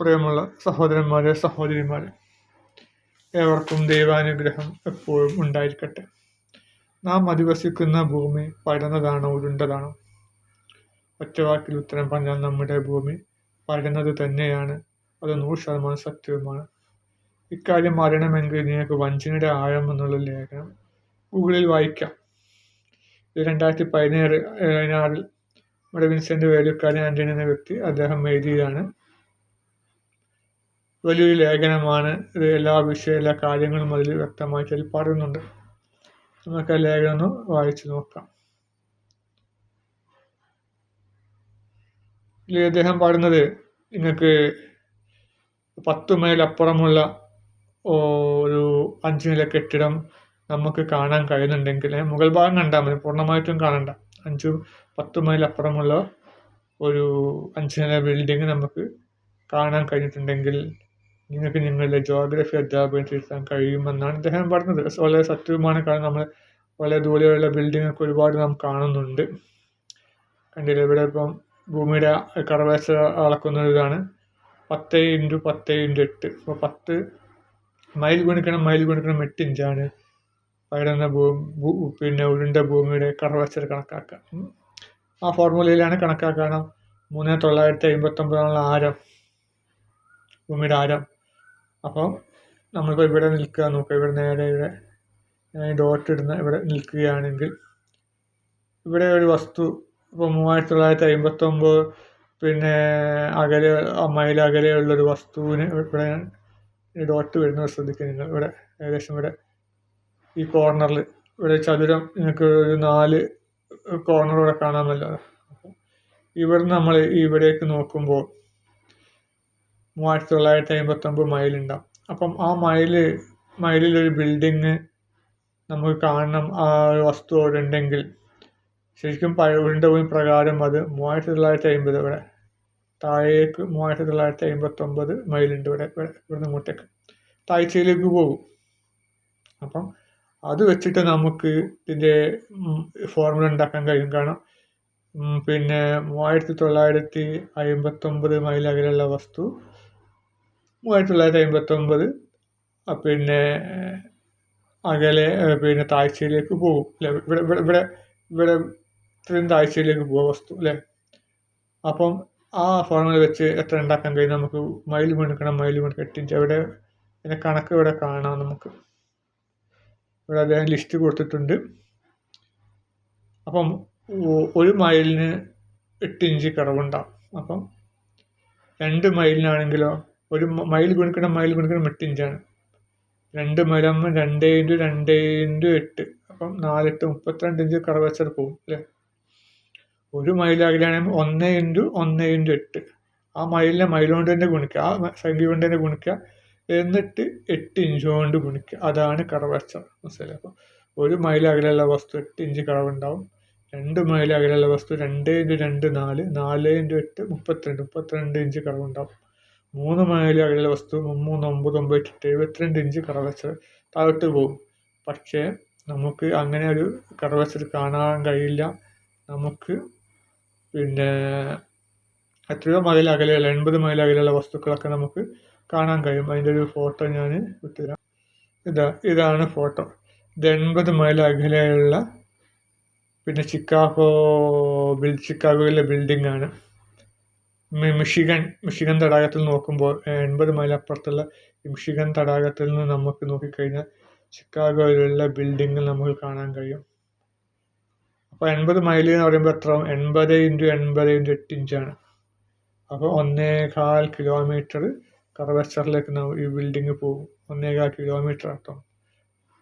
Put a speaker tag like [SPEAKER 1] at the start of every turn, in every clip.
[SPEAKER 1] പ്രിയമുള്ള സഹോദരന്മാരെ സഹോദരിമാരെ ഏവർക്കും ദൈവാനുഗ്രഹം എപ്പോഴും ഉണ്ടായിരിക്കട്ടെ. നാം അധിവസിക്കുന്ന ഭൂമി പരന്നതാണോ ഉരുണ്ടതാണോ? ഒറ്റവാക്കിൽ ഉത്തരം പറഞ്ഞാൽ നമ്മുടെ ഭൂമി പരന്നത് തന്നെയാണ്. അത് നൂറ് ശതമാനം സത്യവുമാണ്. ഇക്കാര്യം അറിയണമെങ്കിൽ നിങ്ങൾക്ക് വഞ്ചനയുടെ ആഴം എന്നുള്ള ലേഖനം ഗൂഗിളിൽ വായിക്കാം. ഇത് രണ്ടായിരത്തി പതിനേഴ് പതിനാറിൽ നമ്മുടെ വിൻസെന്റ് വേലുക്കാരൻ ആന്റണി എന്ന വ്യക്തി അദ്ദേഹം എഴുതിയതാണ്. വലിയൊരു ലേഖനമാണ്. ഇത് എല്ലാ വിഷയ എല്ലാ കാര്യങ്ങളും അതിൽ വ്യക്തമായി അതിൽ പറയുന്നുണ്ട്. നമുക്ക് ആ ലേഖനം ഒന്ന് വായിച്ചു നോക്കാം. ഇതിൽ അദ്ദേഹം പറയുന്നത് നിങ്ങൾക്ക് പത്ത് മൈൽ അപ്പുറമുള്ള ഒരു അഞ്ച് നില കെട്ടിടം നമുക്ക് കാണാൻ കഴിയുന്നുണ്ടെങ്കിൽ മുകൾ ഭാഗം കണ്ടാൽ മതി പൂർണമായിട്ടും കാണണ്ട. അഞ്ചു പത്ത് മൈൽ അപ്പുറമുള്ള ഒരു അഞ്ച് നില ബിൽഡിംഗ് നമുക്ക് കാണാൻ കഴിഞ്ഞിട്ടുണ്ടെങ്കിൽ നിങ്ങൾക്ക് നിങ്ങളുടെ ജോഗ്രഫി അധ്യാപകൻ തിരുത്താൻ കഴിയുമെന്നാണ് അദ്ദേഹം പറഞ്ഞത്. വളരെ സത്യവുമാണ്. കാരണം നമ്മൾ വളരെ ദൂരെയുള്ള ബിൽഡിങ്ങൊക്കെ ഒരുപാട് നാം കാണുന്നുണ്ട്. കണ്ടില്ല? ഇവിടെ ഇപ്പം ഭൂമിയുടെ കറവേച്ച അളക്കുന്ന ഇതാണ്. പത്ത് ഇന്റു പത്ത് ഇന്റു എട്ട്. അപ്പോൾ പത്ത് മൈൽ ഗുണിക്കണം മൈൽ ഗുണിക്കണം എട്ട് ഇഞ്ചാണ് പരന്ന ഭൂ പിന്നെ ഉരുണ്ട ഭൂമിയുടെ കറവച്ചർ കണക്കാക്കുക. ആ ഫോർമുലയിലാണ് കണക്കാക്കണം മൂന്ന് തൊള്ളായിരത്തി അമ്പത്തൊമ്പതാണ് ആരം. ഭൂമിയുടെ ആരം. അപ്പോൾ നമ്മളിപ്പോൾ ഇവിടെ നിൽക്കുക നോക്കുക ഇവിടെ നേരെ ഇവിടെ ഡോട്ട് ഇടുന്ന ഇവിടെ നിൽക്കുകയാണെങ്കിൽ ഇവിടെ ഒരു വസ്തു ഇപ്പോൾ മൂവായിരത്തി തൊള്ളായിരത്തി അമ്പത്തൊമ്പത് പിന്നെ അകലെ മൈൽ അകലെയുള്ളൊരു വസ്തുവിന് ഇവിടെ ഡോട്ട് വരുന്നത് ശ്രദ്ധിക്കുക നിങ്ങൾ. ഇവിടെ ഏകദേശം ഇവിടെ ഈ കോർണറിൽ ഇവിടെ ചതുരം നിങ്ങൾക്ക് ഒരു നാല് കോർണർ ഇവിടെ കാണാമല്ലോ ഇവിടെ നമ്മൾ ഇവിടേക്ക് നോക്കുമ്പോൾ മൂവായിരത്തി തൊള്ളായിരത്തി അമ്പത്തൊമ്പത് മൈലുണ്ടാവും. അപ്പം ആ മൈൽ മൈലിലൊരു ബിൽഡിങ് നമുക്ക് കാണണം ആ ഒരു വസ്തു അവിടെ ഉണ്ടെങ്കിൽ ശരിക്കും പഴവിന്റെ പ്രകാരം അത് മൂവായിരത്തി തൊള്ളായിരത്തി അമ്പത് ഇവിടെ. താഴേക്ക് മൂവായിരത്തി തൊള്ളായിരത്തി അമ്പത്തൊമ്പത് മൈലുണ്ട് ഇവിടെ ഇവിടുന്ന് ഇങ്ങോട്ടേക്ക്. താഴ്ചയിലേക്ക് പോകും. അപ്പം അത് വെച്ചിട്ട് നമുക്ക് ഇതിന്റെ ഫോർമുല ഉണ്ടാക്കാൻ കഴിയും. കാരണം പിന്നെ മൂവായിരത്തി തൊള്ളായിരത്തി അമ്പത്തൊമ്പത് മൈൽ അകലെയുള്ള വസ്തു മൂവായിരത്തി തൊള്ളായിരത്തി അമ്പത്തൊമ്പത് പിന്നെ അകലെ പിന്നെ താഴ്ചയിലേക്ക് പോകും അല്ലേ ഇവിടെ ഇവിടെ ഇവിടെ ഇവിടെ ഇത്രയും താഴ്ചയിലേക്ക് പോകും വസ്തു അല്ലേ അപ്പം ആ ഫോർമുല വെച്ച് എത്ര ഉണ്ടാക്കാൻ കഴിയും? നമുക്ക് മൈൽ മണിക്കണം മൈൽ മണിക്കണം എട്ടിഞ്ച് അവിടെ അതിന്റെ കണക്ക് ഇവിടെ കാണാം നമുക്ക്. ഇവിടെ അദ്ദേഹം ലിസ്റ്റ് കൊടുത്തിട്ടുണ്ട്. അപ്പം ഒരു മൈലിന് എട്ട് ഇഞ്ച് കറവുണ്ടാവും അപ്പം രണ്ട് മൈലിനാണെങ്കിലോ ഒരു മൈൽ ഗുണിക്കണം മൈൽ ഗുണിക്കണം എട്ട് ഇഞ്ചാണ്. രണ്ട് മൈലാകുമ്പോൾ രണ്ട് ഇന്റു രണ്ട് ഇന്റു എട്ട്. അപ്പം നാലെട്ട് മുപ്പത്തിരണ്ട് ഇഞ്ച് കറവച്ചർ പോകും അല്ലേ? ഒരു മൈൽ അകലെയാണെങ്കിൽ ഒന്ന് ഇന്റു ഒന്ന് ഇന്റു എട്ട്. ആ മൈലിനെ മൈൽ കൊണ്ട് തന്നെ ഗുണിക്കുക ആ സംഖ്യ കൊണ്ട് തന്നെ ഗുണിക്കുക എന്നിട്ട് എട്ട് ഇഞ്ച് കൊണ്ട് ഗുണിക്കുക അതാണ് കറവച്ചർ മനസ്സിലായി? അപ്പോൾ ഒരു മൈൽ അകലെയുള്ള വസ്തു എട്ട് ഇഞ്ച് കറവുണ്ടാവും. രണ്ട് മൈൽ അകലെയുള്ള വസ്തു രണ്ട് ഇന്റു രണ്ട് നാല്. നാല് ഇന്റു എട്ട് മുപ്പത്തിരണ്ട്. മുപ്പത്തിരണ്ട് ഇഞ്ച് കറവുണ്ടാവും. മൂന്ന് മൈൽ അകലെയുള്ള വസ്തു മൂന്ന് ഒമ്പത് ഒമ്പത് എഴുപത്തിരണ്ട് ഇഞ്ച് കറവച്ചർ താഴോട്ട് പോകും. പക്ഷേ നമുക്ക് അങ്ങനെ ഒരു കറവച്ചർ കാണാൻ കഴിയില്ല. നമുക്ക് പിന്നെ എത്രയോ മൈൽ അകലെയുള്ള എൺപത് മൈൽ അകലെയുള്ള വസ്തുക്കളൊക്കെ നമുക്ക് കാണാൻ കഴിയും. അതിന്റെ ഒരു ഫോട്ടോ ഞാൻ വിട്ടുതരാം. ഇതാ ഇതാണ് ഫോട്ടോ. ഇത് എൺപത് മൈൽ അകലെയുള്ള പിന്നെ ചിക്കാഗോ ബിൽ ചിക്കാഗോയിലെ ബിൽഡിംഗ് ആണ് മിഷിഗൺ മിഷിഗൺ തടാകത്തിൽ നോക്കുമ്പോൾ എൺപത് മൈൽ അപ്പുറത്തുള്ള മിഷിഗൺ തടാകത്തിൽ നിന്ന് നമുക്ക് നോക്കിക്കഴിഞ്ഞാൽ ചിക്കാഗോയിലുള്ള ബിൽഡിംഗ് നമുക്ക് കാണാൻ കഴിയും. അപ്പോൾ എൺപത് മൈൽ എന്ന് പറയുമ്പോൾ എത്ര? എൺപത് ഇന്റു എൺപത് ഇന്റു എട്ട് ഇഞ്ചാണ് അപ്പോൾ ഒന്നേകാൽ കിലോമീറ്റർ കർവച്ചറിലേക്ക് ഈ ബിൽഡിങ് പോകും. ഒന്നേകാൽ കിലോമീറ്റർ അർത്ഥം.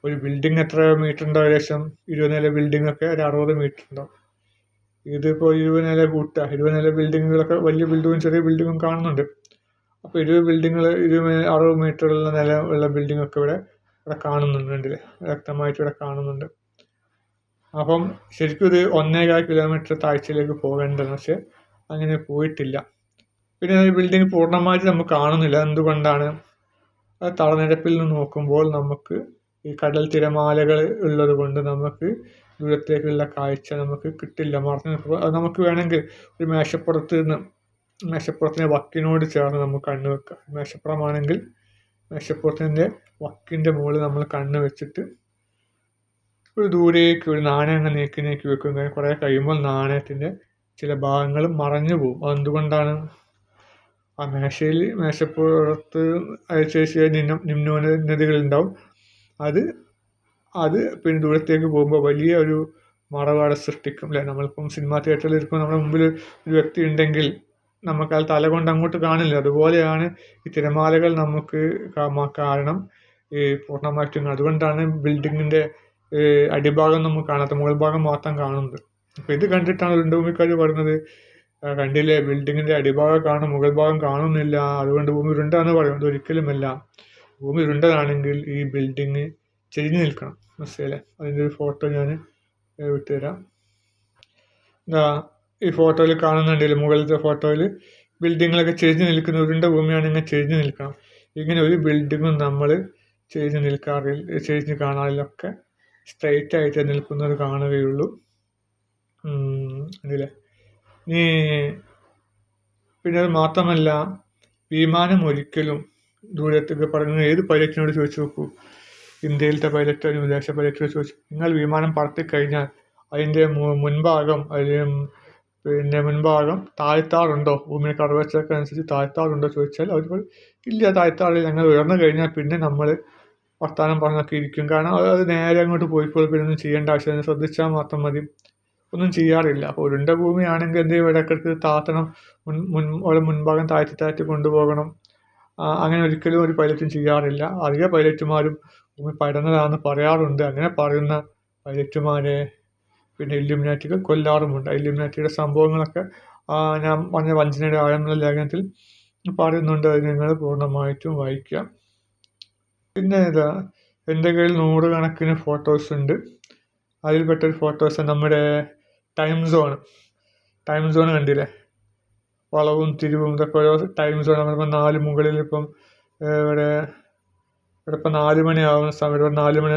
[SPEAKER 1] ഒരു ബിൽഡിംഗ് എത്ര മീറ്റർ ഉണ്ടാവും ഏകദേശം? ഇരുപത് നില ബിൽഡിംഗ് ഒരു അറുപത് മീറ്റർ ഉണ്ടാവും. ഇതിപ്പോൾ ഇരുപത് നില കൂട്ടുക ഇരുപത് നില ബിൽഡിങ്ങുകളൊക്കെ വലിയ ബിൽഡിങ്ങും ചെറിയ ബിൽഡിങ്ങും കാണുന്നുണ്ട്. അപ്പോൾ ഇരുപത് ബിൽഡിങ്ങൾ ഇരുപത് അറുപത് മീറ്ററുള്ള നില ഉള്ള ബിൽഡിങ്ങൊക്കെ ഇവിടെ ഇവിടെ കാണുന്നുണ്ട് വ്യക്തമായിട്ട് ഇവിടെ കാണുന്നുണ്ട്. അപ്പം ശരിക്കും ഒരു ഒന്നേകാൽ കിലോമീറ്റർ താഴ്ചയിലേക്ക് പോകേണ്ടതെന്ന് പക്ഷേ അങ്ങനെ പോയിട്ടില്ല. പിന്നെ ഈ ബിൽഡിംഗ് പൂർണമായിട്ട് നമുക്ക് കാണുന്നില്ല. എന്തുകൊണ്ടാണ്? തളനിരപ്പിൽ നിന്ന് നോക്കുമ്പോൾ നമുക്ക് ഈ കടൽ തിരമാലകൾ ഉള്ളത് കൊണ്ട് നമുക്ക് ദൂരത്തേക്കുള്ള കാഴ്ച നമുക്ക് കിട്ടില്ല. മറഞ്ഞു അത് നമുക്ക് വേണമെങ്കിൽ ഒരു മേശപ്പുറത്ത് നിന്ന് മേശപ്പുറത്തിന്റെ വക്കിനോട് ചേർന്ന് നമുക്ക് കണ്ണ് വെക്കാം മേശപ്പുറമാണെങ്കിൽ മേശപ്പുറത്തിന്റെ വക്കിന്റെ മുകളിൽ നമ്മൾ കണ്ണ് വെച്ചിട്ട് ഒരു ദൂരേക്ക് ഒരു നാണയം അങ്ങ് നീക്കി നീക്കി വെക്കും കുറേ കഴിയുമ്പോൾ നാണയത്തിന്റെ ചില ഭാഗങ്ങൾ മറഞ്ഞു പോകും. അതെന്തുകൊണ്ടാണ്? ആ മേശയിൽ മേശപ്പുറത്ത് അയച്ച നിന്ന നിമ്നോന്നതികളുണ്ടാവും അത് അത് പിന്നെ ദൂരത്തേക്ക് പോകുമ്പോൾ വലിയ ഒരു മറവാട സൃഷ്ടിക്കും അല്ലേ? നമ്മളിപ്പം സിനിമാ തിയേറ്ററിൽ ഇരിക്കുമ്പോൾ നമ്മുടെ മുമ്പിൽ ഒരു വ്യക്തി ഉണ്ടെങ്കിൽ നമുക്ക് ആ തല കൊണ്ട് അങ്ങോട്ട് കാണില്ല. അതുപോലെയാണ് ഈ തിരമാലകൾ നമുക്ക് കാരണം ഈ പൂർണമായിട്ടും അതുകൊണ്ടാണ് ബിൽഡിങ്ങിന്റെ അടിഭാഗം നമുക്ക് കാണാത്ത മുകൾ ഭാഗം മാത്രം കാണുന്നത്. അപ്പോൾ ഇത് കണ്ടിട്ടാണ് ഉരുണ്ടുഭൂമിക്കാർ പറയുന്നത് കണ്ടില്ലേ? ബിൽഡിങ്ങിന്റെ അടിഭാഗം കാണും മുകൾ ഭാഗം കാണുന്നില്ല. അതുകൊണ്ട് ഭൂമി ഉരുണ്ടാന്ന് പറയുന്നത് ഒരിക്കലുമല്ല. ഭൂമി ഉരുണ്ടതാണെങ്കിൽ ഈ ബിൽഡിങ് ചെരിഞ്ഞു നിൽക്കണം മനസ്സിലെ അതിന്റെ ഒരു ഫോട്ടോ ഞാൻ വിട്ടുതരാം. എന്താ ഈ ഫോട്ടോയിൽ കാണുന്നുണ്ടല്ലോ മുകളിലത്തെ ഫോട്ടോയിൽ. ബിൽഡിങ്ങുകളൊക്കെ ചെരിഞ്ഞ് നിൽക്കുന്ന ഉരുണ്ട ഭൂമിയാണ് ഇങ്ങനെ ചെരിഞ്ഞ് നിൽക്കണം. ഇങ്ങനെ ഒരു ബിൽഡിങ്ങും നമ്മൾ ചെരിഞ്ഞ് നിൽക്കാറില്ല ചെരിഞ്ഞ് കാണാറില്ലൊക്കെ സ്ട്രൈറ്റ് ആയിട്ട് നിൽക്കുന്നത് കാണുകയുള്ളൂ. അതിലെ ഇനി പിന്നെ അത് മാത്രമല്ല വിമാനം ഒരിക്കലും ദൂരത്തേക്ക് പറയുന്നത് ഏത് പൈലറ്റിനോട് ചോദിച്ചു നോക്കൂ? ഇന്ത്യയിലത്തെ പൈലറ്റോ വിദേശ പൈലറ്റിനോട് ചോദിച്ചു നിങ്ങൾ വിമാനം പറത്തിക്കഴിഞ്ഞാൽ അതിന്റെ മുൻഭാഗം അതിൽ പിന്നെ മുൻഭാഗം താഴ്ത്താറുണ്ടോ? ഭൂമിയുടെ കർവച്ചൊക്കെ അനുസരിച്ച് താഴ്ത്താറുണ്ടോ? ചോദിച്ചാൽ അവർ ഇല്ല താഴ്ത്താറില്ല. ഞങ്ങൾ ഉയർന്നു കഴിഞ്ഞാൽ പിന്നെ നമ്മൾ വർത്തമാനം പറഞ്ഞൊക്കെ ഇരിക്കും. കാരണം അത് നേരെ അങ്ങോട്ട് പോയിക്കോളും. പിന്നെ ഒന്നും ചെയ്യേണ്ട ആവശ്യമില്ല. ശ്രദ്ധിച്ചാൽ മാത്രം മതി. ഒന്നും ചെയ്യാറില്ല. അപ്പോൾ ഉരുണ്ട ഭൂമിയാണെങ്കിൽ എന്തെങ്കിലും ഇടയ്ക്കിടയ്ക്ക് താത്തണം മുൻ മുൻ ഓരോ മുൻഭാഗം താഴ്ത്തി താഴ്ത്തി കൊണ്ടുപോകണം. അങ്ങനെ ഒരിക്കലും ഒരു പൈലറ്റും ചെയ്യാറില്ല. അധിക പൈലറ്റുമാരും ഭൂമി പരന്നതാണെന്ന് പറയാറുണ്ട്. അങ്ങനെ പറയുന്ന പൈലറ്റുമാരെ പിന്നെ ഇല്ലുമിനാറ്റികൾ കൊല്ലാറുമുണ്ട്. ഇല്ലുമിനാറ്റിയുടെ സംഭവങ്ങളൊക്കെ ഞാൻ പറഞ്ഞ വഞ്ചനയുടെ ആഴമുള്ള ലേഖനത്തിൽ പറയുന്നുണ്ട്. അത് നിങ്ങൾ പൂർണമായിട്ടും വായിക്കാം. പിന്നെ ഇതാ എന്റെ കയ്യിൽ നൂറുകണക്കിന് ഫോട്ടോസ് ഉണ്ട്. അതിൽപ്പെട്ടൊരു ഫോട്ടോസ് നമ്മുടെ ടൈം സോൺ ടൈം സോൺ കണ്ടില്ലേ? വളവും തിരിവും ഇതൊക്കെ ഓരോ ടൈം സോൺ നമ്മളിപ്പോൾ നാല് മുകളിൽ ഇപ്പം ഇവിടെ ഇവിടെ ഇപ്പം നാല് മണിയാവുന്ന സമയം ഇവിടെ നാല് മണി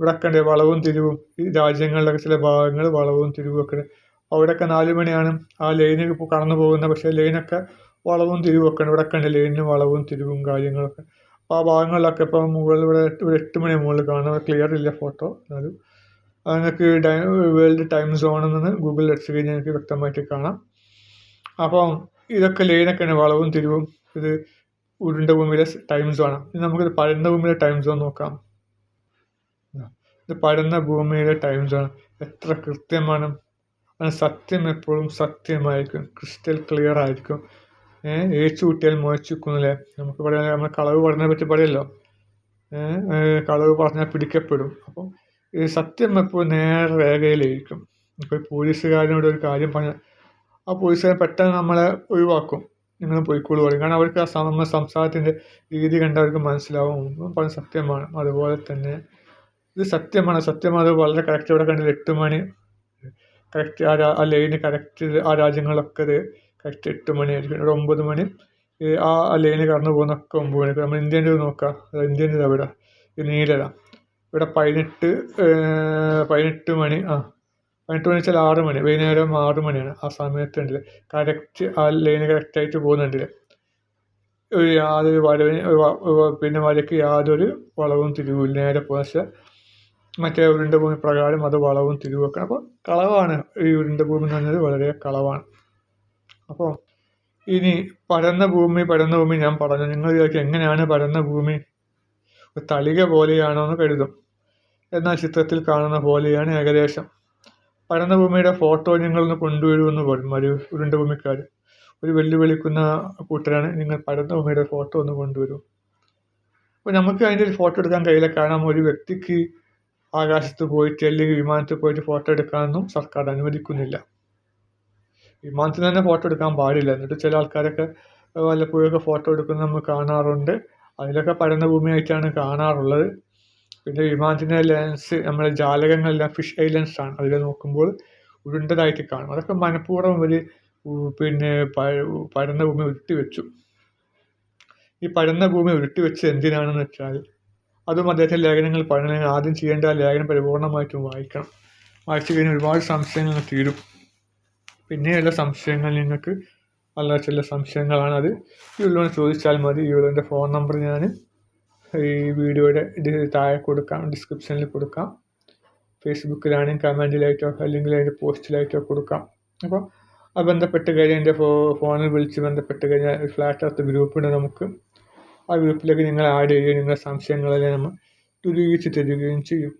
[SPEAKER 1] ഇവിടെ ഒക്കെ വളവും തിരിവും. ഈ രാജ്യങ്ങളിലൊക്കെ ചില ഭാഗങ്ങൾ വളവും തിരിവും ഒക്കെ അവിടെയൊക്കെ നാല് മണിയാണ്. ആ ലൈനിൽ കടന്നു പോകുന്നത് പക്ഷേ ലൈനൊക്കെ വളവും തിരിവും ഒക്കെ ഉണ്ട്. ഇവിടെ ഒക്കെ ലൈനിന് വളവും തിരിവും കാര്യങ്ങളൊക്കെ അപ്പോൾ ആ ഭാഗങ്ങളിലൊക്കെ ഇപ്പം മുകളിൽ ഇവിടെ ഇവിടെ എട്ട് മണി മുകളിൽ കാണുന്നത് ക്ലിയർ ഇല്ല ഫോട്ടോ എന്നാലും അത് നിങ്ങൾക്ക് വേൾഡ് ടൈം സോണിൽ നിന്ന് ഗൂഗിളിൽ അടിച്ചു കഴിഞ്ഞാൽ നിങ്ങൾക്ക് വ്യക്തമായിട്ട് കാണാം. അപ്പം ഇതൊക്കെ ലൈനൊക്കെയാണ് വളവും തിരിവും. ഇത് ഉരുണ്ട ഭൂമിയിലെ ടൈം സോണാണ് ഇനി നമുക്കിത് പരന്ന ഭൂമിയിലെ ടൈം സോൺ നോക്കാം. ഇത് പരന്ന ഭൂമിയിലെ ടൈം സോൺ എത്ര കൃത്യമാണ്. അത് സത്യം എപ്പോഴും സത്യമായിരിക്കും. ക്രിസ്റ്റൽ ക്ലിയർ ആയിരിക്കും. ഏഹ് ഏച്ചു കൂട്ടിയാൽ മുഴച്ചിരിക്കുന്നല്ലേ നമുക്ക് പറയാൻ നമ്മൾ കളവ് പറഞ്ഞതിനെ പറ്റി പറയല്ലോ. കളവ് പറഞ്ഞാൽ പിടിക്കപ്പെടും. അപ്പം സത്യം എപ്പോഴും നേരെ രേഖയിലിരിക്കും ഇപ്പോൾ പോലീസുകാരനോട് ഒരു കാര്യം പറഞ്ഞാൽ ആ പോലീസുകാരൻ പെട്ടെന്ന് നമ്മളെ ഒഴിവാക്കും. നിങ്ങൾ പോയിക്കോളൂ പറയും. കാരണം അവർക്ക് ആ നമ്മുടെ സംസാരത്തിന്റെ രീതി കണ്ടവർക്ക് മനസ്സിലാവും. പറഞ്ഞ സത്യമാണ്. അതുപോലെ തന്നെ ഇത് സത്യമാണ്. സത്യമാണ്. വളരെ കറക്റ്റ് ഇവിടെ കണ്ടത് എട്ട് മണി കറക്റ്റ് ആ ആ ലൈന് കറക്റ്റ് ആ രാജ്യങ്ങളൊക്കെ ഇത് കറക്റ്റ് എട്ട് മണിയായിരിക്കും. ഇവിടെ ഒമ്പത് മണി. ആ ലൈന് കടന്നു പോകുന്നൊക്കെ ഒമ്പത് മണി നമ്മൾ ഇന്ത്യന്റെ നോക്കാം. ഇന്ത്യന്റെ അവിടെ. ഇത് നീലത ഇവിടെ പതിനെട്ട് പതിനെട്ട് മണി. ആ. പതിനെട്ട് മണി വെച്ചാൽ ആറ് മണി വൈകുന്നേരം ആറ് മണിയാണ് ആ സമയത്ത് ഉണ്ടല്ലേ. കറക്റ്റ് ആ ലൈന് കറക്റ്റായിട്ട് പോകുന്നുണ്ടല്ലേ. ഒരു യാതൊരു വരവിന് പിന്നെ വരയ്ക്ക് യാതൊരു വളവും തിരിവും നേരെ പക്ഷേ മറ്റേ ഉരുണ്ട ഭൂമി പ്രകാരം അത് വളവും തിരിവൊക്കെ അപ്പോൾ കളവാണ്. ഈ ഉരുണ്ട ഭൂമി എന്ന് പറഞ്ഞത് വളരെ കളവാണ്. അപ്പോൾ ഇനി പരന്ന ഭൂമി പരന്ന ഭൂമി ഞാൻ പറഞ്ഞു. നിങ്ങൾ വിചാരിക്കും എങ്ങനെയാണ് പരന്ന ഭൂമി? തളിക പോലെയാണോ എന്ന് കരുതും. എന്നാൽ ചിത്രത്തിൽ കാണുന്ന പോലെയാണ് ഏകദേശം. പരന്ന ഭൂമിയുടെ ഫോട്ടോ നിങ്ങളൊന്ന് കൊണ്ടുവരുമെന്ന് പറയും ഒരു ഉരുണ്ട ഭൂമിക്കാർ ഒരു വെല്ലുവിളിക്കുന്ന കൂട്ടരാണ് നിങ്ങൾ പഠനഭൂമിയുടെ ഭൂമിയുടെ ഫോട്ടോ ഒന്ന് കൊണ്ടുവരും. അപ്പോൾ നമുക്ക് അതിന്റെ ഒരു ഫോട്ടോ എടുക്കാൻ കഴിയില്ല. കാരണം ഒരു വ്യക്തിക്ക് ആകാശത്ത് പോയിട്ട് അല്ലെങ്കിൽ വിമാനത്തിൽ പോയിട്ട് ഫോട്ടോ എടുക്കാനൊന്നും സർക്കാർ അനുവദിക്കുന്നില്ല. വിമാനത്തിൽ തന്നെ ഫോട്ടോ എടുക്കാൻ പാടില്ല. എന്നിട്ട് ചില ആൾക്കാരൊക്കെ വല്ലപ്പോഴൊക്കെ ഫോട്ടോ എടുക്കുന്നത് നമ്മൾ കാണാറുണ്ട്. അതിലൊക്കെ പഠനഭൂമിയായിട്ടാണ് ഭൂമിയായിട്ടാണ് കാണാറുള്ളത്. പിന്നെ വിമാനത്തിന്റെ ലെൻസ് നമ്മുടെ ജാലകങ്ങളെല്ലാം ഫിഷ് ഐലൻഡ്സ് ആണ്. അതിൽ നോക്കുമ്പോൾ ഉരുണ്ടതായിട്ട് കാണും. അതൊക്കെ മനഃപൂർവം ഒരു പിന്നെ പരന്ന ഭൂമി ഉരുട്ടി വെച്ചു. ഈ പരന്ന ഭൂമി ഉരുട്ടി വെച്ച് എന്തിനാണെന്ന് വെച്ചാൽ അതും അദ്ദേഹത്തിന്റെ ലേഖനങ്ങൾ പഠനങ്ങൾ ആദ്യം ചെയ്യേണ്ട ലേഖനം പരിപൂർണമായിട്ടും വായിക്കണം. വായിച്ചു കഴിഞ്ഞാൽ ഒരുപാട് സംശയങ്ങൾ തീരും. പിന്നെയുള്ള സംശയങ്ങൾ നിങ്ങൾക്ക് വളരെ ചില സംശയങ്ങളാണ് അത്. ഈ ഉള്ളവനെ ചോദിച്ചാൽ മതി. ഈ ഉള്ളവന്റെ ഫോൺ നമ്പർ ഞാൻ ഈ വീഡിയോയുടെ താഴെ കൊടുക്കാം ഡിസ്ക്രിപ്ഷനിൽ കൊടുക്കാം. ഫേസ്ബുക്കിലാണെങ്കിൽ കമന്റിലായിട്ടോ അല്ലെങ്കിൽ അതിന്റെ പോസ്റ്റിലായിട്ടോ കൊടുക്കാം. അപ്പോൾ അത് ബന്ധപ്പെട്ട് കഴിഞ്ഞാൽ എന്റെ ഫോ ഫോണിൽ വിളിച്ച് ബന്ധപ്പെട്ട് കഴിഞ്ഞാൽ ഫ്ലാറ്റ് അകത്ത് ഗ്രൂപ്പുണ്ട് നമുക്ക് ആ ഗ്രൂപ്പിലേക്ക് നിങ്ങൾ ആഡ് ചെയ്യുകയും നിങ്ങളുടെ സംശയങ്ങളെല്ലാം നമ്മൾ ദുരീകരിച്ച് തരികയും ചെയ്യും.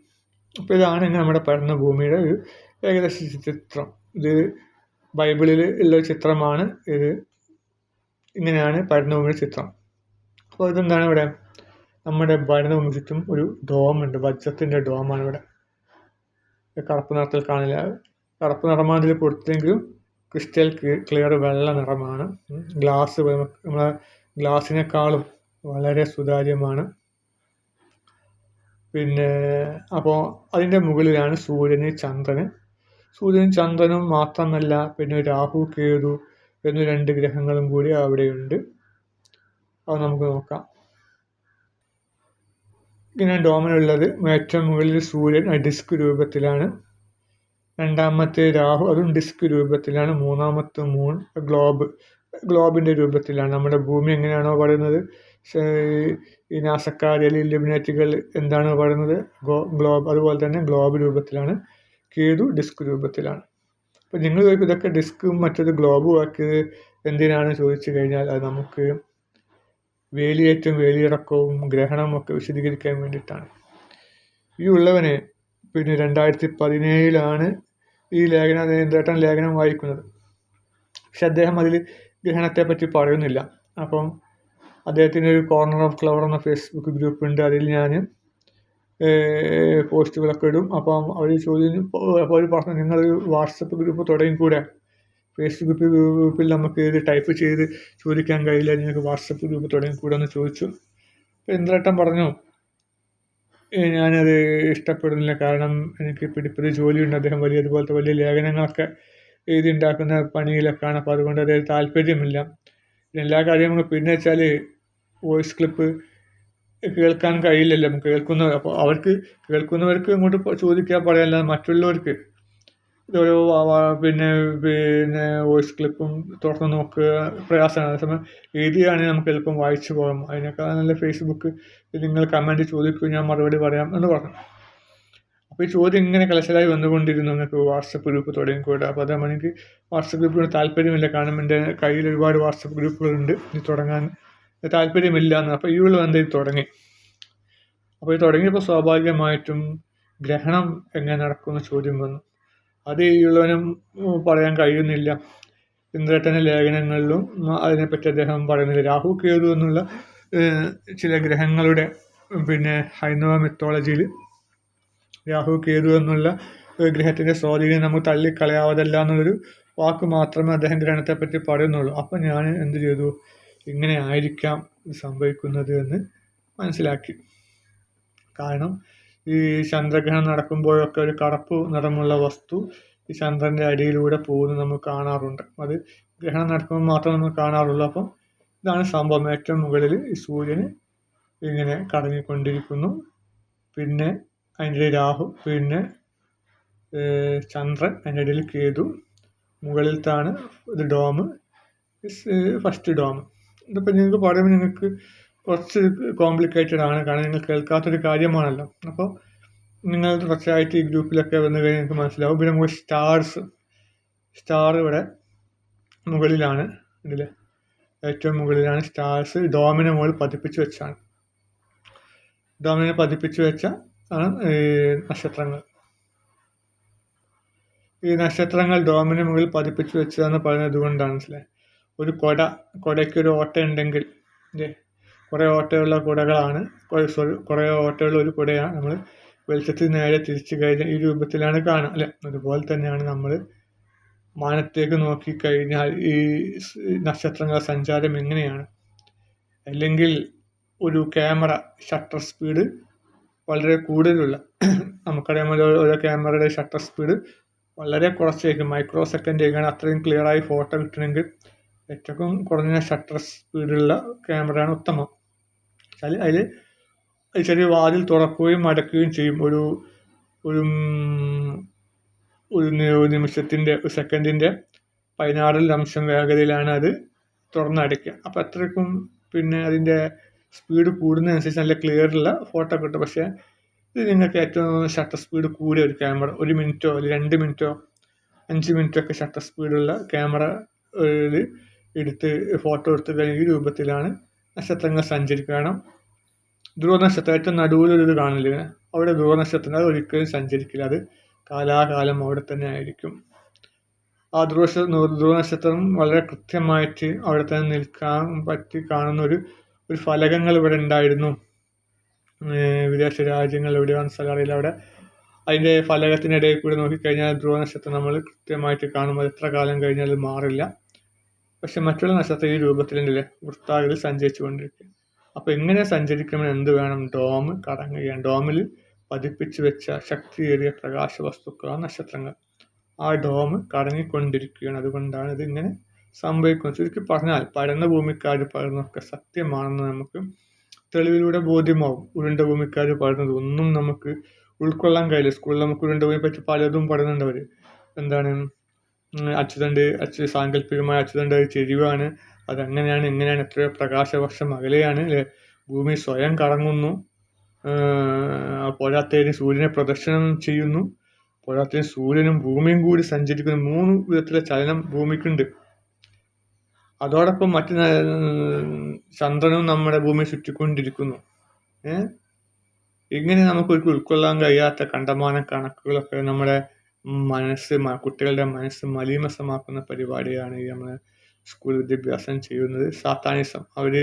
[SPEAKER 1] അപ്പോൾ ഇതാണ് നമ്മുടെ പഠന ഭൂമിയുടെ ഒരു ഏകദേശ ചിത്രം. ഇത് ബൈബിളിൽ ഉള്ള ചിത്രമാണ്. ഇത് ഇങ്ങനെയാണ് ഭൂമിയുടെ ചിത്രം. അപ്പോൾ ഇതെന്താണ് ഇവിടെ? നമ്മുടെ ഭരണവും ചുറ്റും ഒരു ഡോമുണ്ട്. വജ്രത്തിന്റെ ഡോമാണ് ഇവിടെ. കറുപ്പ് നിറത്തിൽ കാണില്ല. കറുപ്പ് നിറമാണ് ഇതിൽ കൊടുത്തെങ്കിലും ക്രിസ്റ്റൽ ക്ലിയർ വെള്ള നിറമാണ്. ഗ്ലാസ് നമ്മളെ ഗ്ലാസിനേക്കാളും വളരെ സുതാര്യമാണ്. പിന്നെ അപ്പോൾ അതിന്റെ മുകളിലാണ് സൂര്യന് ചന്ദ്രന്. സൂര്യനും ചന്ദ്രനും മാത്രമല്ല പിന്നെ രാഹു കേതു എന്നീ രണ്ട് ഗ്രഹങ്ങളും കൂടി അവിടെയുണ്ട്. അത് നമുക്ക് നോക്കാം. ഇങ്ങനെ ഡോമിനുള്ളത് ഏറ്റവും മുകളിൽ സൂര്യൻ ഡിസ്ക് രൂപത്തിലാണ്. രണ്ടാമത്തെ രാഹു അതും ഡിസ്ക് രൂപത്തിലാണ്. മൂന്നാമത്തെ മൂൺ ഗ്ലോബ് ഗ്ലോബിന്റെ രൂപത്തിലാണ്. നമ്മുടെ ഭൂമി എങ്ങനെയാണോ പറയുന്നത് ഈ നാസക്കാർ അല്ലെങ്കിൽ ലിമിനേറ്റുകൾ എന്താണോ പറയുന്നത് ഗ്ലോബ് അതുപോലെ തന്നെ ഗ്ലോബ് രൂപത്തിലാണ്. കേതു ഡിസ്ക് രൂപത്തിലാണ്. അപ്പോൾ നിങ്ങൾ ചോദിക്കും ഇതൊക്കെ ഡിസ്കും മറ്റത് ഗ്ലോബും ആക്കിയത് എന്തിനാണ് ചോദിച്ചു കഴിഞ്ഞാൽ അത് നമുക്ക് വേലിയേറ്റവും വേലിയിറക്കവും ഗ്രഹണവും ഒക്കെ വിശദീകരിക്കാൻ വേണ്ടിയിട്ടാണ്. ഈ ഉള്ളവനെ പിന്നെ രണ്ടായിരത്തി പതിനേഴിലാണ് ഈ ലേഖനം നേന്ത്രേട്ടൻ ലേഖനം വായിക്കുന്നത്. പക്ഷെ അദ്ദേഹം അതിൽ ഗ്രഹണത്തെപ്പറ്റി പറയുന്നില്ല. അപ്പം അദ്ദേഹത്തിന്റെ ഒരു കോർണർ ഓഫ് ക്ലവർ എന്ന ഫേസ്ബുക്ക് ഗ്രൂപ്പ് ഉണ്ട്. അതിൽ ഞാൻ പോസ്റ്റുകളൊക്കെ ഇടും. അപ്പം അവർ ചോദ്യം അപ്പോൾ അവർ പറഞ്ഞു നിങ്ങളൊരു വാട്സപ്പ് ഗ്രൂപ്പ് തുടങ്ങിക്കൂടെ? ഫേസ്ബുക്ക് ഗ്രൂപ്പിൽ നമുക്ക് ഇത് ടൈപ്പ് ചെയ്ത് ചോദിക്കാൻ കഴിയില്ല. നിങ്ങൾക്ക് വാട്സപ്പ് ഗ്രൂപ്പ് തുടങ്ങിക്കൂടെ ഒന്ന് ചോദിച്ചു. അപ്പോൾ ഇന്ദ്രേട്ടൻ പറഞ്ഞു? ഞാനത് ഇഷ്ടപ്പെടുന്നില്ല. കാരണം എനിക്ക് പിടിപ്പത് ജോലിയുണ്ട്. അദ്ദേഹം വലിയ ഇതുപോലത്തെ വലിയ ലേഖനങ്ങളൊക്കെ എഴുതി ഉണ്ടാക്കുന്ന പണിയിലൊക്കെയാണ്. അപ്പോൾ അതുകൊണ്ട് അതേ താല്പര്യമില്ല. എല്ലാ കാര്യങ്ങളും പിന്നെ വെച്ചാൽ വോയിസ് ക്ലിപ്പ് കേൾക്കാൻ കഴിയില്ലല്ലോ. കേൾക്കുന്നവർ അപ്പോൾ അവർക്ക് കേൾക്കുന്നവർക്ക് ഇങ്ങോട്ട് ചോദിക്കാൻ പറയാനല്ല മറ്റുള്ളവർക്ക് ഓരോ പിന്നെ പിന്നെ വോയിസ് ക്ലിപ്പും തുറന്ന് നോക്കുക പ്രയാസമാണ്. അതേസമയം എഴുതിയാണെങ്കിൽ നമുക്ക് എളുപ്പം വായിച്ചു പോകാം. അതിനേക്കാൾ നല്ല ഫേസ്ബുക്ക് നിങ്ങൾ കമന്റ് ചോദിക്കും ഞാൻ മറുപടി പറയാം എന്ന് പറഞ്ഞു. അപ്പോൾ ഈ ചോദ്യം ഇങ്ങനെ കലശലായി വന്നുകൊണ്ടിരുന്നു നിങ്ങൾക്ക് വാട്സപ്പ് ഗ്രൂപ്പ് തുടങ്ങിക്കൂടെ അപ്പോൾ അതാകുമ്പോൾ എനിക്ക് വാട്സപ്പ് ഗ്രൂപ്പിന് താല്പര്യമില്ല. കാരണം എന്റെ കയ്യിൽ ഒരുപാട് വാട്സപ്പ് ഗ്രൂപ്പുകളുണ്ട് ഇത് തുടങ്ങാൻ താല്പര്യമില്ല എന്ന്. അപ്പോൾ ഈ വന്ന് ഇത് തുടങ്ങി? അപ്പോൾ ഇത് തുടങ്ങിയപ്പോൾ സ്വാഭാവികമായിട്ടും ഗ്രഹണം എങ്ങനെ നടക്കുമെന്ന് ചോദ്യം വന്നു. അത് ഈ പറയാൻ കഴിയുന്നില്ല. ഇന്ദ്രട്ടന ലേഖനങ്ങളിലും അതിനെപ്പറ്റി അദ്ദേഹം പറയുന്നില്ല. രാഹു കേതു എന്നുള്ള ചില ഗ്രഹങ്ങളുടെ പിന്നെ ഹൈന്ദവ മിത്തോളജിയിൽ രാഹു കേതു എന്നുള്ള ഗ്രഹത്തിന്റെ സ്വാധീനം നമുക്ക് തള്ളിക്കളയാവതല്ല എന്നുള്ളൊരു വാക്ക് മാത്രമേ അദ്ദേഹം ഗ്രഹണത്തെപ്പറ്റി പറയുന്നുള്ളൂ. അപ്പം ഞാൻ എന്ത് ചെയ്തു? ഇങ്ങനെ ആയിരിക്കാം സംഭവിക്കുന്നത് എന്ന് മനസ്സിലാക്കി. കാരണം ഈ ചന്ദ്രഗ്രഹണം നടക്കുമ്പോഴൊക്കെ ഒരു കറുപ്പ് നിറമുള്ള വസ്തു ഈ ചന്ദ്രന്റെ അടിയിലൂടെ പോകുന്നത് നമുക്ക് കാണാറുണ്ട്. അത് ഗ്രഹണം നടക്കുമ്പോൾ മാത്രമേ നമുക്ക് കാണാറുള്ളൂ. അപ്പം ഇതാണ് സംഭവം. ഏറ്റവും മുകളിൽ ഈ സൂര്യന് ഇങ്ങനെ കറങ്ങിക്കൊണ്ടിരിക്കുന്നു. പിന്നെ അതിന്റെ രാഹു പിന്നെ ചന്ദ്രൻ അതിന്റെ ഇടയിൽ കേതു. മുകളിലത്താണ് ഇത് ഡോം ഫസ്റ്റ് ഡോം ഇതിപ്പോൾ നിങ്ങൾക്ക് പറയുമ്പോൾ നിങ്ങൾക്ക് കുറച്ച് കോംപ്ലിക്കേറ്റഡ് ആണ്. കാരണം നിങ്ങൾ കേൾക്കാത്തൊരു കാര്യമാണല്ലോ. അപ്പോൾ നിങ്ങൾ തുടർച്ചയായിട്ട് ഈ ഗ്രൂപ്പിലൊക്കെ വന്നു കഴിഞ്ഞാൽ നിങ്ങൾക്ക് മനസ്സിലാവും. പിന്നെ നമുക്ക് സ്റ്റാർസ് സ്റ്റാർ ഇവിടെ മുകളിലാണ്. ഇതിൽ ഏറ്റവും മുകളിലാണ് സ്റ്റാർസ് ഡോമിനെ മുകളിൽ പതിപ്പിച്ച് വെച്ചാണ്. ഡോമിനെ പതിപ്പിച്ച് വെച്ച ആണ് ഈ നക്ഷത്രങ്ങൾ. ഈ നക്ഷത്രങ്ങൾ ഡോമിന് മുകളിൽ പതിപ്പിച്ച് വെച്ചതെന്ന് പറയുന്നത് കൊണ്ടാണ് മനസ്സിലായത്. ഒരു കൊട കൊടയ്ക്ക് ഒരു ഓട്ട ഉണ്ടെങ്കിൽ കുറേ ഓട്ടയുള്ള കുടകളാണ്. കുറേ ഓട്ടയുള്ള ഒരു കുടയാണ്. നമ്മൾ വെളിച്ചത്തിൽ നേരെ തിരിച്ചു കഴിഞ്ഞാൽ ഈ രൂപത്തിലാണ് കാണുക അല്ലെ? അതുപോലെ തന്നെയാണ് നമ്മൾ മാനത്തേക്ക് നോക്കിക്കഴിഞ്ഞാൽ ഈ നക്ഷത്രങ്ങളുടെ സഞ്ചാരം എങ്ങനെയാണ്? അല്ലെങ്കിൽ ഒരു ക്യാമറ ഷട്ടർ സ്പീഡ് വളരെ കൂടുതലുള്ള നമുക്കറിയാമല്ലോ ഓരോ ക്യാമറയുടെ ഷട്ടർ സ്പീഡ് വളരെ കുറച്ചേക്കും മൈക്രോ സെക്കൻഡ് ആയിരിക്കണം അത്രയും ക്ലിയറായി ഫോട്ടോ കിട്ടണമെങ്കിൽ ഏറ്റവും കുറഞ്ഞ ഷട്ടർ സ്പീഡുള്ള ക്യാമറയാണ് ഉത്തമം. വെച്ചാൽ അതിൽ ചെറിയ വാതിൽ തുറക്കുകയും അടക്കുകയും ചെയ്യും. ഒരു ഒരു ഒരു നിമിഷത്തിന്റെ ഒരു സെക്കൻഡിന്റെ പതിനാറിൽ അംശം വേഗതയിലാണ് അത് തുറന്നടയ്ക്കുക. അപ്പോൾ അത്രയ്ക്കും പിന്നെ അതിന്റെ സ്പീഡ് കൂടുന്നതനുസരിച്ച് നല്ല ക്ലിയറുള്ള ഫോട്ടോ കിട്ടും. പക്ഷേ ഇത് നിങ്ങൾക്ക് ഏറ്റവും ഷട്ടർ സ്പീഡ് കൂടിയ ഒരു ക്യാമറ. ഒരു മിനിറ്റോ അല്ലെങ്കിൽ രണ്ട് മിനിറ്റോ അഞ്ച് മിനിറ്റോ ഒക്കെ ഷട്ടർ സ്പീഡുള്ള ക്യാമറ എടുത്ത് ഫോട്ടോ എടുത്ത് ഈ രൂപത്തിലാണ് നക്ഷത്രങ്ങൾ സഞ്ചരിക്കണം. ധ്രുവ നക്ഷത്രമായിട്ട് ഏറ്റവും നടുവിലൊരു കാണില്ല? അവിടെ ധ്രുവ അത് ഒരിക്കലും സഞ്ചരിക്കില്ല. അത് കാലാകാലം അവിടെ തന്നെ ആയിരിക്കും. ആ ധ്രുവ ധ്രുവ നക്ഷത്രം വളരെ കൃത്യമായിട്ട് അവിടെ തന്നെ നിൽക്കാൻ പറ്റി കാണുന്ന ഒരു ഒരു ഫലകങ്ങൾ ഇവിടെ ഉണ്ടായിരുന്നു. വിദേശ രാജ്യങ്ങൾ എവിടെയാണ് സ്ഥലം അറിയില്ല. അവിടെ അതിന്റെ ഫലകത്തിനിടയിൽ കൂടി നോക്കിക്കഴിഞ്ഞാൽ ധ്രുവ നക്ഷത്രം നമ്മൾ കൃത്യമായിട്ട് കാണുമ്പോൾ എത്ര കാലം കഴിഞ്ഞാലും മാറില്ല. പക്ഷെ മറ്റുള്ള നക്ഷത്രം ഈ രൂപത്തിലുണ്ടല്ലേ വൃത്താകൃതി സഞ്ചരിച്ചു കൊണ്ടിരിക്കും അപ്പോൾ എങ്ങനെ സഞ്ചരിക്കുമ്പോൾ എന്ത് വേണം? ഡോം കറങ്ങുകയാണ് ഡോമിൽ പതിപ്പിച്ചു വെച്ച ശക്തിയേറിയ പ്രകാശ വസ്തുക്കളാണ് നക്ഷത്രങ്ങൾ. ആ ഡോം കറങ്ങിക്കൊണ്ടിരിക്കുകയാണ്. അതുകൊണ്ടാണ് ഇതിങ്ങനെ സംഭവിക്കുന്നത്. ചുരുക്കി പറഞ്ഞാൽ പരന്ന ഭൂമിക്കാർ പറയുന്നതൊക്കെ സത്യമാണെന്ന് നമുക്ക് തെളിവിലൂടെ ബോധ്യമാവും ഉരുണ്ട ഭൂമിക്കാർ പറയുന്നത് ഒന്നും നമുക്ക് ഉൾക്കൊള്ളാൻ കഴിയില്ല. സ്കൂളിൽ നമുക്ക് ഉരുണ്ട ഭൂമിയെ പറ്റി പലതും പറയുന്നുണ്ട് അവർ. എന്താണ്? അച്ചുതണ്ട് അച്ചു സാങ്കല്പികമായ അച്ചുതണ്ട് ചെരിവാണ്. അതെങ്ങനെയാണ് എങ്ങനെയാണ് എത്രയോ പ്രകാശവർഷം അകലെയാണ് ഭൂമി സ്വയം കറങ്ങുന്നു. പോരാത്തതിന് സൂര്യനെ പ്രദക്ഷിണം ചെയ്യുന്നു. പോരാത്തതിന് സൂര്യനും ഭൂമിയും കൂടി സഞ്ചരിക്കുന്ന. മൂന്ന് വിധത്തിലെ ചലനം ഭൂമിക്കുണ്ട്. അതോടൊപ്പം മറ്റു ചന്ദ്രനും നമ്മുടെ ഭൂമിയെ ചുറ്റിക്കൊണ്ടിരിക്കുന്നു. ഏഹ് ഇങ്ങനെ നമുക്ക് ഒരിക്കലും ഉൾക്കൊള്ളാൻ കഴിയാത്ത കണ്ടമാന കണക്കുകളൊക്കെ നമ്മുടെ മനസ്സ് കുട്ടികളുടെ മനസ്സ് മലീമസമാക്കുന്ന പരിപാടിയാണ് നമ്മൾ സ്കൂൾ വിദ്യാഭ്യാസം ചെയ്യുന്നത്. സാത്താനിസം. അവർ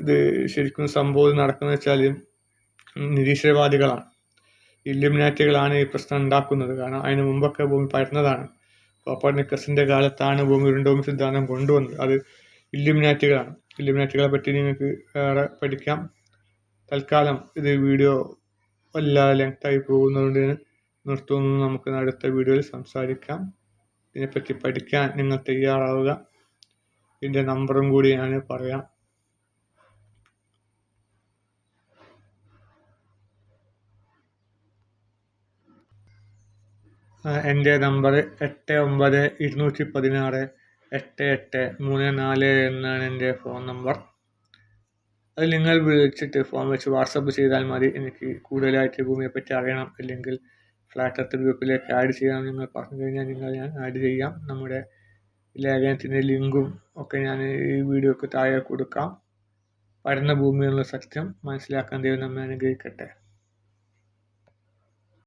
[SPEAKER 1] ഇത് ശരിക്കും സംഭവം നടക്കുന്നത് വെച്ചാൽ നിരീശ്വരവാദികളാണ്. ഇല്ലുമിനാറ്റുകളാണ് ഈ പ്രശ്നം ഉണ്ടാക്കുന്നത്. കാരണം അതിന് മുമ്പൊക്കെ ഭൂമി പരന്നതാണ്. കോപ്പർനിക്കസിന്റെ കാലത്താണ് ഭൂമി ഉരുണ്ടോമി സിദ്ധാന്തം കൊണ്ടുവന്നത്. അത് ഇല്ലുമിനാറ്റുകളാണ്. ഇല്ലുമിനാറ്റുകളെ പറ്റി നിങ്ങൾക്ക് വേറെ പഠിക്കാം. തൽക്കാലം ഇത് വീഡിയോ വല്ലാതെ ലെങ്തായി പോകുന്നതുകൊണ്ട് നിർത്തുന്നു. നമുക്ക് അടുത്ത വീഡിയോയിൽ സംസാരിക്കാം. ഇതിനെപ്പറ്റി പഠിക്കാൻ നിങ്ങൾ തയ്യാറാവുക. ഇതിന്റെ നമ്പറും കൂടി ഞാൻ പറയാം. എന്റെ നമ്പർ എട്ട് ഒമ്പത് ഇരുന്നൂറ്റി പതിനാറ് എട്ട് എട്ട് മൂന്ന് നാല് എന്നാണ് എന്റെ ഫോൺ നമ്പർ അത് നിങ്ങൾ വിളിച്ചിട്ട് ഫോൺ വെച്ച് വാട്സപ്പ് ചെയ്താൽ മതി. എനിക്ക് കൂടുതലായിട്ട് ഭൂമിയെപ്പറ്റി അറിയണം. അല്ലെങ്കിൽ ഫ്ലാറ്റ് എർത്ത് ഗ്രൂപ്പിലേക്ക് ആഡ് ചെയ്യാൻ നിങ്ങൾ പറഞ്ഞു കഴിഞ്ഞാൽ നിങ്ങൾ ഞാൻ ആഡ് ചെയ്യാം. നമ്മുടെ ലേഖനത്തിന്റെ ലിങ്കും ഒക്കെ ഞാൻ ഈ വീഡിയോക്ക് താഴെ കൊടുക്കാം. പരന്ന ഭൂമിയുള്ള സത്യം മനസ്സിലാക്കാൻ ദൈവം നമ്മെ അനുഗ്രഹിക്കട്ടെ.